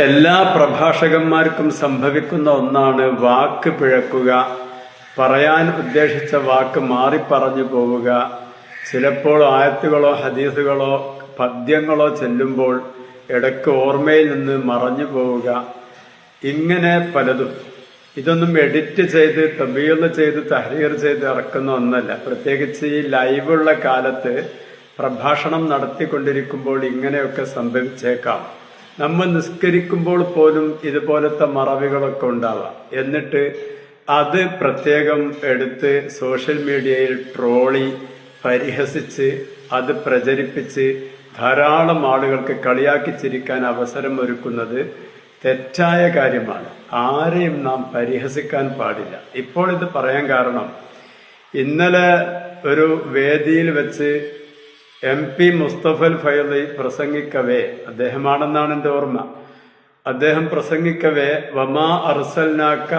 എല്ലാ പ്രഭാഷകന്മാർക്കും സംഭവിക്കുന്ന ഒന്നാണ് വാക്ക് പിഴക്കുക. പറയാൻ ഉദ്ദേശിച്ച വാക്ക് മാറി പറഞ്ഞു പോവുക. ചിലപ്പോൾ ആയത്തുകളോ ഹദീസുകളോ പദ്യങ്ങളോ ചെല്ലുമ്പോൾ ഇടയ്ക്ക് ഓർമ്മയിൽ നിന്ന് മറഞ്ഞു പോവുക. ഇങ്ങനെ പലതും. ഇതൊന്നും എഡിറ്റ് ചെയ്ത് തബീൽ ചെയ്ത് തഹരീർ ചെയ്ത് ഇറക്കുന്ന ഒന്നല്ല. പ്രത്യേകിച്ച് ഈ ലൈവുള്ള കാലത്ത് പ്രഭാഷണം നടത്തിക്കൊണ്ടിരിക്കുമ്പോൾ ഇങ്ങനെയൊക്കെ സംഭവിച്ചേക്കാം. നമ്മൾ നിസ്കരിക്കുമ്പോൾ പോലും ഇതുപോലത്തെ മറവികളൊക്കെ ഉണ്ടാവാം. എന്നിട്ട് അത് പ്രത്യേകം എടുത്ത് സോഷ്യൽ മീഡിയയിൽ ട്രോളി പരിഹസിച്ച് അത് പ്രചരിപ്പിച്ച് ധാരാളം ആളുകൾക്ക് കളിയാക്കി ചിരിക്കാൻ അവസരം ഒരുക്കുന്നത് തെറ്റായ കാര്യമാണ്. ആരെയും നാം പരിഹസിക്കാൻ പാടില്ല. ഇപ്പോൾ ഇത് പറയാൻ കാരണം ഇന്നലെ ഒരു വേദിയിൽ വെച്ച് എം പി മുസ്തഫൽ ഫൈലി പ്രസംഗിക്കവേ. അദ്ദേഹമാണെന്നാണ് എന്റെ ഓർമ്മ. അദ്ദേഹം പ്രസംഗിക്കവേ വമാ അർസൽനാക്ക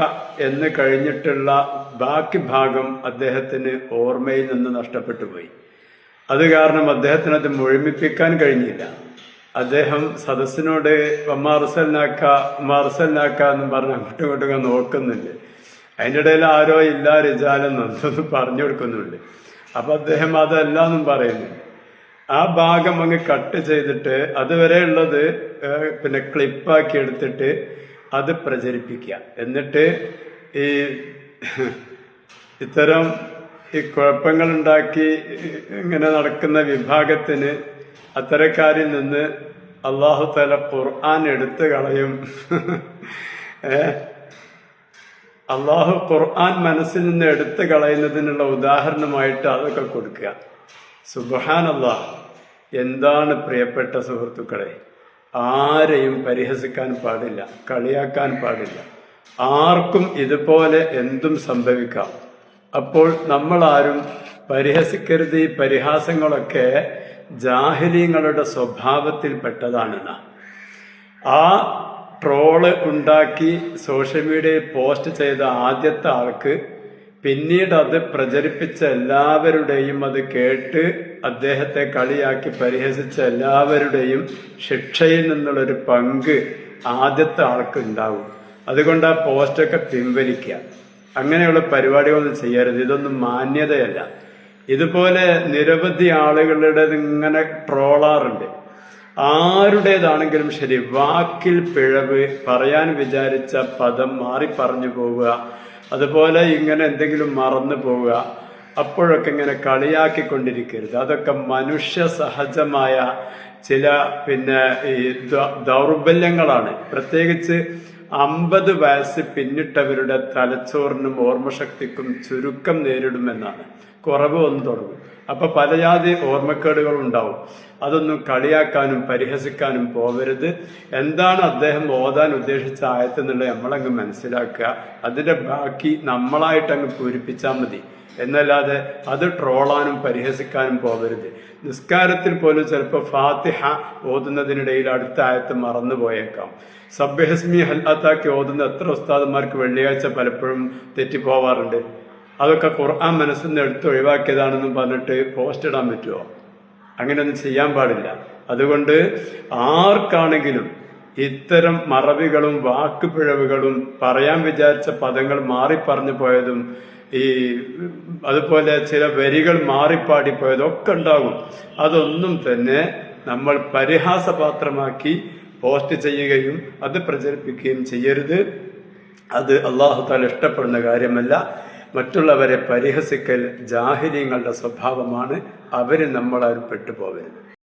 എന്ന് കഴിഞ്ഞിട്ടുള്ള ബാക്കി ഭാഗം അദ്ദേഹത്തിന് ഓർമ്മയിൽ നിന്ന് നഷ്ടപ്പെട്ടു പോയി അത് കാരണം അദ്ദേഹത്തിന് അത് മുഴുമിപ്പിക്കാൻ കഴിഞ്ഞില്ല. അദ്ദേഹം സദസ്സിനോട് വമാ അർസൽനാക്ക വമാ അർസൽനാക്ക എന്ന് പറഞ്ഞ് അങ്ങോട്ടും ഇങ്ങോട്ടും നോക്കുന്നുണ്ട്. അതിന്റെ ഇടയിൽ ആരോ ഇല്ല രജാലെന്ന് പറഞ്ഞു കൊടുക്കുന്നുണ്ട്. അപ്പം അദ്ദേഹം അതല്ല എന്നും പറയുന്നുണ്ട്. ആ ഭാഗം അങ്ങ് കട്ട് ചെയ്തിട്ട് അതുവരെ ഉള്ളത് പിന്നെ ക്ലിപ്പാക്കി എടുത്തിട്ട് അത് പ്രചരിപ്പിക്കുക. എന്നിട്ട് ഈ ഇത്തരം ഈ കുഴപ്പങ്ങൾ ഉണ്ടാക്കി ഇങ്ങനെ നടക്കുന്ന വിഭാഗത്തിന് അത്തരക്കാരിൽ നിന്ന് അള്ളാഹു തല ഖുർആൻ എടുത്തു കളയും. അള്ളാഹു ഖുർആൻ മനസ്സിൽ നിന്ന് എടുത്തു കളയുന്നതിനുള്ള ഉദാഹരണമായിട്ട് അതൊക്കെ കൊടുക്കുക. സുബഹാനല്ലാ എന്താണ് പ്രിയപ്പെട്ട സുഹൃത്തുക്കളെ? ആരെയും പരിഹസിക്കാൻ പാടില്ല കളിയാക്കാൻ പാടില്ല. ആർക്കും ഇതുപോലെ എന്തും സംഭവിക്കാം. അപ്പോൾ നമ്മൾ ആരും പരിഹസിക്കരുത് ഈ പരിഹാസങ്ങളൊക്കെ ജാഹിലീങ്ങളുടെ സ്വഭാവത്തിൽപ്പെട്ടതാണെന്ന ആ ട്രോൾ ഉണ്ടാക്കി സോഷ്യൽ മീഡിയയിൽ പോസ്റ്റ് ചെയ്ത ആദ്യത്തെ ആൾക്ക് പിന്നീട് അത് പ്രചരിപ്പിച്ച എല്ലാവരുടെയും അത് കേട്ട് അദ്ദേഹത്തെ കളിയാക്കി പരിഹസിച്ച എല്ലാവരുടെയും ശിക്ഷയിൽ നിന്നുള്ളൊരു പങ്ക് ആദ്യത്തെ ആൾക്ക് ഉണ്ടാവും. അതുകൊണ്ട് ആ പോസ്റ്റൊക്കെ പിൻവലിക്കുക അങ്ങനെയുള്ള പരിപാടികളൊന്നും ചെയ്യരുത്. ഇതൊന്നും മാന്യതയല്ല. ഇതുപോലെ നിരവധി ആളുകളുടെ ഇങ്ങനെ ട്രോളാറുണ്ട്. ആരുടേതാണെങ്കിലും ശരി വാക്കിൽ പിഴവ് പറയാൻ വിചാരിച്ച പദം മാറി പറഞ്ഞു പോവുക അതുപോലെ ഇങ്ങനെ എന്തെങ്കിലും മറന്നു പോവുക അപ്പോഴൊക്കെ ഇങ്ങനെ കളിയാക്കിക്കൊണ്ടിരിക്കരുത്. അതൊക്കെ മനുഷ്യ സഹജമായ ചില പിന്നെ ഈ ദൗർബല്യങ്ങളാണ്. പ്രത്യേകിച്ച് അമ്പത് വയസ്സ് പിന്നിട്ടവരുടെ തലച്ചോറിനും ഓർമ്മശക്തിക്കും ചുരുക്കം നേരിടുമെന്നാണ്. കുറവ് വന്നു തുടങ്ങും. അപ്പൊ പലജാതി ഓർമ്മക്കേടുകൾ ഉണ്ടാവും. അതൊന്നും കളിയാക്കാനും പരിഹസിക്കാനും പോകരുത് എന്താണ് അദ്ദേഹം ഓതാൻ ഉദ്ദേശിച്ച ആയത്തെന്നുള്ളത് നമ്മളങ്ങ് മനസ്സിലാക്കുക. അതിന്റെ ബാക്കി നമ്മളായിട്ടങ്ങ് പൂരിപ്പിച്ചാൽ മതി. എന്നല്ലാതെ അത് ട്രോളാനും പരിഹസിക്കാനും പോകരുത് നിസ്കാരത്തിൽ പോലും ചിലപ്പോൾ ഫാത്തിഹ ഓതുന്നതിനിടയിൽ അടുത്ത ആയത്ത് മറന്നു പോയേക്കാം. സബ്യഹസ്മി ഹല്ലാത്താക്കി ഓതുന്ന എത്ര ഉസ്താദന്മാർക്ക് വെള്ളിയാഴ്ച പലപ്പോഴും തെറ്റിപ്പോവാറുണ്ട്. അതൊക്കെ ഖുർആൻ മനസ്സിൽ നിന്ന് എടുത്ത് ഒഴിവാക്കിയതാണെന്നും പറഞ്ഞിട്ട് പോസ്റ്റ് ഇടാൻ പറ്റുമോ അങ്ങനെയൊന്നും ചെയ്യാൻ പാടില്ല. അതുകൊണ്ട് ആർക്കാണെങ്കിലും ഇത്തരം മറവികളും വാക്കുപിഴവുകളും പറയാൻ വിചാരിച്ച പദങ്ങൾ മാറിപ്പറഞ്ഞു പോയതും ഈ അതുപോലെ ചില വരികൾ മാറിപ്പാടിപ്പോയതൊക്കെ ഉണ്ടാകും. അതൊന്നും തന്നെ നമ്മൾ പരിഹാസപാത്രമാക്കി പോസ്റ്റ് ചെയ്യുകയും അത് പ്രചരിപ്പിക്കുകയും ചെയ്യരുത്. അത് അള്ളാഹു താല ഇഷ്ടപ്പെടുന്ന കാര്യമല്ല. മറ്റുള്ളവരെ പരിഹസിക്കൽ ജാഹിര്യങ്ങളുടെ സ്വഭാവമാണ് അവർ നമ്മളാരും പെട്ടുപോകരുത്.